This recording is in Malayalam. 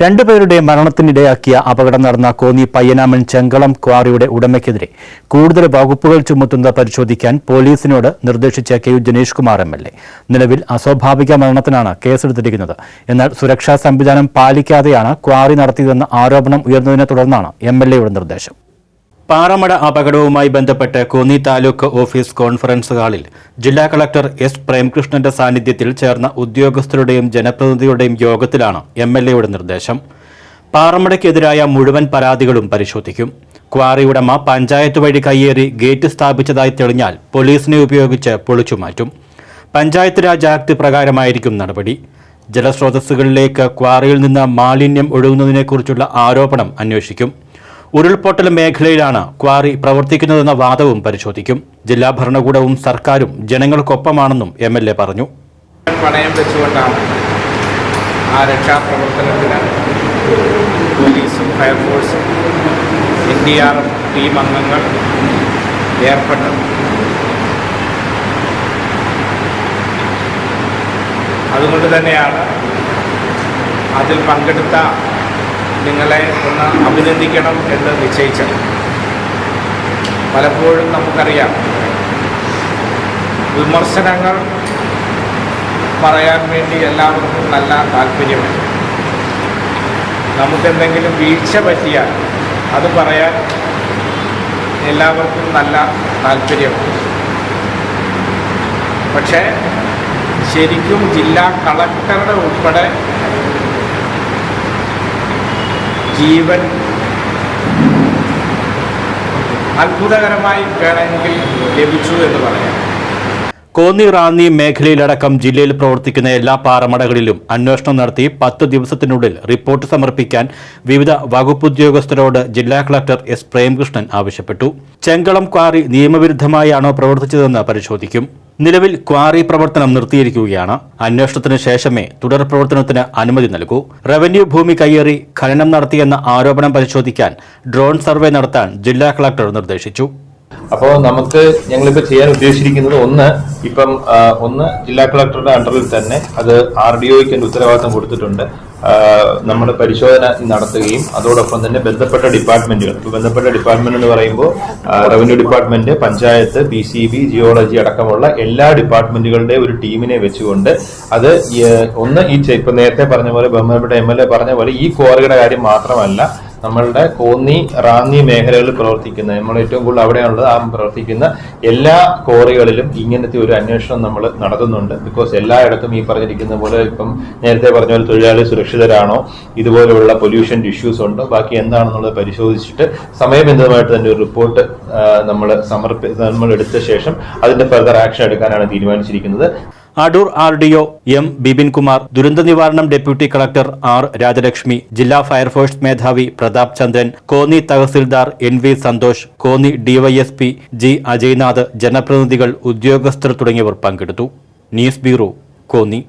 രണ്ടുപേരുടെ മരണത്തിനിടയാക്കിയ അപകടം നടന്ന കോന്നി പയ്യനാമൻ ചെങ്കളം ക്വാറിയുടെ ഉടമയ്ക്കെതിരെ കൂടുതൽ വകുപ്പുകൾ ചുമത്തുന്നത് പരിശോധിക്കാൻ പോലീസിനോട് നിർദ്ദേശിച്ച K U Janeesh Kumar M L A. നിലവിൽ അസ്വാഭാവിക മരണത്തിനാണ് കേസെടുത്തിരിക്കുന്നത്. എന്നാൽ സുരക്ഷാ സംവിധാനം പാലിക്കാതെയാണ് ക്വാറി നടത്തിയതെന്ന ആരോപണം ഉയർന്നതിനെ തുടർന്നാണ് എം എൽ എയുടെ നിർദ്ദേശം. പാറമട അപകടവുമായി ബന്ധപ്പെട്ട് കോന്നി താലൂക്ക് ഓഫീസ് കോൺഫറൻസ് ഹാളിൽ ജില്ലാ കളക്ടർ എസ് പ്രേംകൃഷ്ണന്റെ സാന്നിധ്യത്തിൽ ചേർന്ന ഉദ്യോഗസ്ഥരുടെയും ജനപ്രതിനിധിയുടെയും യോഗത്തിലാണ് എം എൽ എയുടെ നിർദ്ദേശം. പാറമടയ്ക്കെതിരായ മുഴുവൻ പരാതികളും പരിശോധിക്കും. ക്വാറി ഉടമ പഞ്ചായത്ത് വഴി കയ്യേറി ഗേറ്റ് സ്ഥാപിച്ചതായി തെളിഞ്ഞാൽ പോലീസിനെ ഉപയോഗിച്ച് പൊളിച്ചുമാറ്റും പഞ്ചായത്ത് രാജ് ആക്ട് പ്രകാരമായിരിക്കും നടപടി. ജലസ്രോതസ്സുകളിലേക്ക് ക്വാറിയിൽ നിന്ന് മാലിന്യം ഒഴുകുന്നതിനെക്കുറിച്ചുള്ള ആരോപണം അന്വേഷിക്കും. ഉരുൾപൊട്ടൽ മേഖലയിലാണ് ക്വാറി പ്രവർത്തിക്കുന്നതെന്ന വാദവും പരിശോധിക്കും. ജില്ലാ ഭരണകൂടവും സർക്കാരും ജനങ്ങൾക്കൊപ്പമാണെന്നും എം എൽ എ പറഞ്ഞു. പണയം വെച്ചുകൊണ്ടാണ് ആ രക്ഷാപ്രവർത്തനത്തിന് പോലീസും ഫയർഫോഴ്സും എൻ ഡി ആർ ടീം അംഗങ്ങൾ ഏർപ്പെട്ടത്. അതുകൊണ്ട് തന്നെയാണ് അതിൽ പങ്കെടുത്ത നിങ്ങളെ ഒന്ന് അഭിനന്ദിക്കണം എന്ന് നിശ്ചയിച്ചത്. പലപ്പോഴും നമുക്കറിയാം വിമർശനങ്ങൾ പറയാൻ വേണ്ടി എല്ലാവർക്കും നല്ല താല്പര്യമുണ്ട്. നമുക്കെന്തെങ്കിലും വീഴ്ച പറ്റിയാൽ അത് പറയാൻ എല്ലാവർക്കും നല്ല താല്പര്യമുണ്ട്. പക്ഷേ ശരിക്കും ജില്ലാ കളക്ടറുടെ ഉൾപ്പെടെ ജീവൻ അത്ഭുതകരമായി വേണമെങ്കിൽ ലഭിച്ചു എന്ന് പറയാം. കോന്നി റാന്നി മേഖലയിലടക്കം ജില്ലയിൽ പ്രവർത്തിക്കുന്ന എല്ലാ പാറമടകളിലും അന്വേഷണം നടത്തി പത്ത് ദിവസത്തിനുള്ളിൽ റിപ്പോർട്ട് സമർപ്പിക്കാൻ വിവിധ വകുപ്പുദ്യോഗസ്ഥരോട് ജില്ലാ കളക്ടർ എസ് പ്രേംകൃഷ്ണൻ ആവശ്യപ്പെട്ടു. ചെങ്കളം ക്വാറി നിയമവിരുദ്ധമായാണോ പ്രവർത്തിച്ചതെന്ന് പരിശോധിക്കും. നിലവിൽ ക്വാറി പ്രവർത്തനം നിർത്തിയിരിക്കുകയാണ്. അന്വേഷണത്തിന് ശേഷമേ തുടർ പ്രവർത്തനത്തിന് അനുമതി നൽകൂ. റവന്യൂ ഭൂമി കയ്യേറി ഖനനം നടത്തിയെന്ന ആരോപണം പരിശോധിക്കാൻ ഡ്രോൺ സർവേ നടത്താൻ ജില്ലാ കളക്ടർ നിർദ്ദേശിച്ചു. അപ്പോൾ നമുക്ക് ഞങ്ങളിപ്പോൾ ചെയ്യാൻ ഉദ്ദേശിച്ചിരിക്കുന്നത് ഒന്ന് ഇപ്പം ഒന്ന് ജില്ലാ കളക്ടറുടെ അണ്ടറിൽ തന്നെ അത് ആർ ഡി എന്റെ ഉത്തരവാദിത്തം കൊടുത്തിട്ടുണ്ട്. നമ്മൾ പരിശോധന നടത്തുകയും അതോടൊപ്പം തന്നെ ബന്ധപ്പെട്ട ഡിപ്പാർട്ട്മെന്റുകൾ. ഇപ്പോൾ ബന്ധപ്പെട്ട ഡിപ്പാർട്ട്മെന്റ് എന്ന് പറയുമ്പോൾ revenue department panchayat P C B geology അടക്കമുള്ള എല്ലാ ഡിപ്പാർട്ട്മെന്റുകളുടെ ഒരു ടീമിനെ വെച്ചുകൊണ്ട് അത് ഒന്ന് ഈ ഇപ്പം നേരത്തെ പറഞ്ഞ പോലെ ബഹുമാനപ്പെട്ട എം എൽ എ പറഞ്ഞ പോലെ ഈ ക്വാറിയുടെ കാര്യം മാത്രമല്ല നമ്മളുടെ കോന്നി റാന്നി മേഖലകളിൽ പ്രവർത്തിക്കുന്ന നമ്മൾ ഏറ്റവും കൂടുതൽ അവിടെയാണുള്ളത് ആ പ്രവർത്തിക്കുന്ന എല്ലാ കോറികളിലും ഇങ്ങനത്തെ ഒരു അന്വേഷണം നമ്മൾ നടത്തുന്നുണ്ട്. ബിക്കോസ് എല്ലായിടത്തും ഈ പറഞ്ഞിരിക്കുന്ന പോലെ ഇപ്പം നേരത്തെ പറഞ്ഞ പോലെ തൊഴിലാളി സുരക്ഷിതരാണോ ഇതുപോലെയുള്ള പൊല്യൂഷൻ ഇഷ്യൂസ് ഉണ്ടോ ബാക്കി എന്താണെന്നുള്ളത് പരിശോധിച്ചിട്ട് സമയബന്ധിതമായിട്ട് തന്നെ ഒരു റിപ്പോർട്ട് നമ്മൾ സമർപ്പി നമ്മൾ എടുത്ത ശേഷം അതിന്റെ ഫർദർ ആക്ഷൻ എടുക്കാനാണ് തീരുമാനിച്ചിരിക്കുന്നത്. Adoor R D O M Bipin Kumar ദുരന്ത നിവാരണം ഡെപ്യൂട്ടി കളക്ടർ ആർ രാജലക്ഷ്മി ജില്ലാ ഫയർഫോഴ്സ് മേധാവി Prathap Chandran Konni tahsildar N V Santhosh Konni DYSP G Ajaynath ജനപ്രതിനിധികൾ ഉദ്യോഗസ്ഥർ തുടങ്ങിയവർ പങ്കെടുത്തു. News bureau Konni.